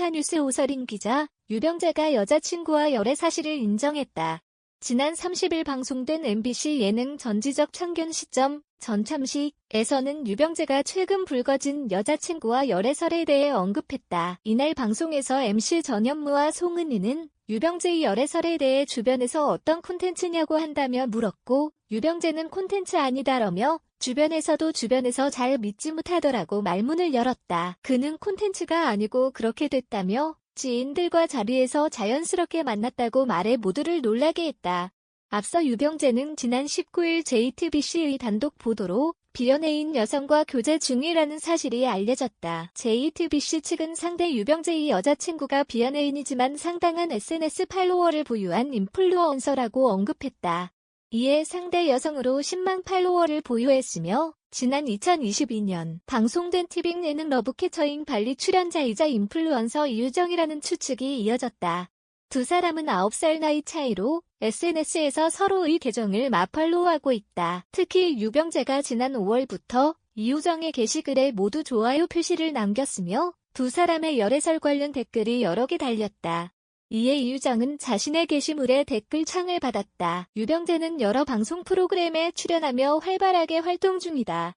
스타뉴스 오서린 기자, 유병재가 여자친구와 열애 사실을 인정했다. 지난 30일 방송된 MBC 예능 전지적 참견 시점 전참식에서는 유병재가 최근 불거진 여자친구와 열애설에 대해 언급했다. 이날 방송에서 MC 전현무와 송은이는 유병재의 열애설에 대해 주변에서 어떤 콘텐츠냐고 한다며 물었고 유병재는 콘텐츠 아니다라며 주변에서도 주변에서 잘 믿지 못하더라고 말문을 열었다. 그는 콘텐츠가 아니고 그렇게 됐다며 지인들과 자리에서 자연스럽게 만났다고 말해 모두를 놀라게 했다. 앞서 유병재는 지난 19일 JTBC의 단독 보도로 비연애인 여성과 교제 중이라는 사실이 알려졌다. JTBC 측은 상대 유병재의 여자친구가 비연애인이지만 상당한 SNS 팔로워를 보유한 인플루언서라고 언급했다. 이에 상대 여성으로 10만 팔로워를 보유했으며 지난 2022년 방송된 티빙 예능 러브캐쳐인 발리 출연자이자 인플루언서 이유정이라는 추측이 이어졌다. 두 사람은 9살 나이 차이로 SNS에서 서로의 계정을 마팔로우하고 있다. 특히 유병재가 지난 5월부터 이유정의 게시글에 모두 좋아요 표시를 남겼으며 두 사람의 열애설 관련 댓글이 여러 개 달렸다. 이에 이 유정은 자신의 게시물에 댓글창을 받았다. 유병재는 여러 방송 프로그램에 출연하며 활발하게 활동 중이다.